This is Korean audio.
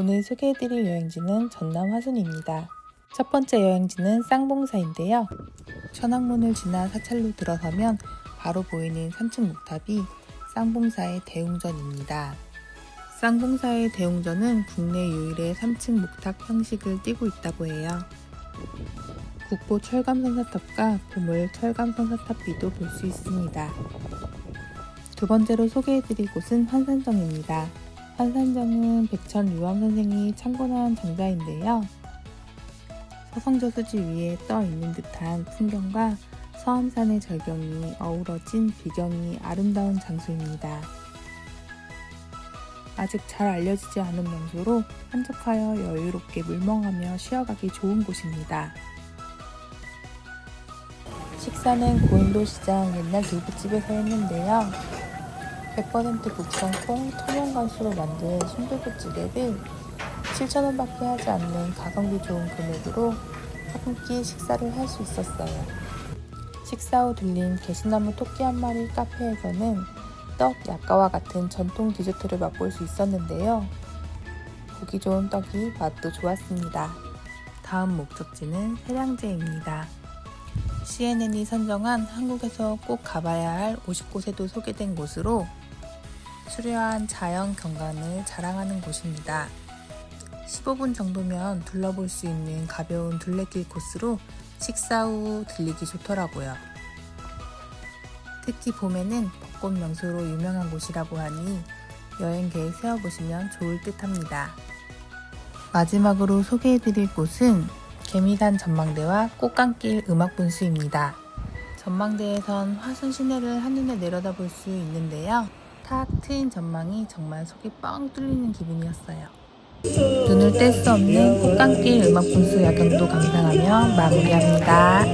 오늘 소개해드릴 여행지는 전남 화순입니다. 첫 번째 여행지는 쌍봉사인데요. 천왕문을 지나 사찰로 들어서면 바로 보이는 3층 목탑이 쌍봉사의 대웅전입니다. 쌍봉사의 대웅전은 국내 유일의 3층 목탑 형식을 띠고 있다고 해요. 국보 철감성사탑과 보물 철감성사탑비도 볼 수 있습니다. 두 번째로 소개해드릴 곳은 환산정입니다. 환산정은 백천 유암 선생이 창건한 정자인데요. 서성저 수지 위에 떠 있는 듯한 풍경과 서암산의 절경이 어우러진 비경이 아름다운 장소입니다. 아직 잘 알려지지 않은 명소로 한적하여 여유롭게 물멍하며 쉬어가기 좋은 곳입니다. 식사는 고인도 시장 옛날 두부집에서 했는데요. 100% 국성콩 통영간수로 만든 순두부찌개를 7,000원밖에 하지 않는 가성비 좋은 금액으로 한끼 식사를 할 수 있었어요. 식사 후 들린 개시나무 토끼 한 마리 카페에서는 떡, 약과와 같은 전통 디저트를 맛볼 수 있었는데요. 보기 좋은 떡이 맛도 좋았습니다. 다음 목적지는 세량제입니다. CNN이 선정한 한국에서 꼭 가봐야 할 50곳에도 소개된 곳으로 수려한 자연 경관을 자랑하는 곳입니다. 15분 정도면 둘러볼 수 있는 가벼운 둘레길 코스로 식사 후 들리기 좋더라고요. 특히 봄에는 벚꽃 명소로 유명한 곳이라고 하니 여행 계획 세워보시면 좋을 듯 합니다. 마지막으로 소개해드릴 곳은 개미산 전망대와 꽃감길 음악분수입니다. 전망대에선 화순 시내를 한눈에 내려다볼 수 있는데요. 탁 트인 전망이 정말 속이 뻥 뚫리는 기분이었어요. 눈을 뗄 수 없는 꽃감길 음악 분수 야경도 감상하며 마무리합니다.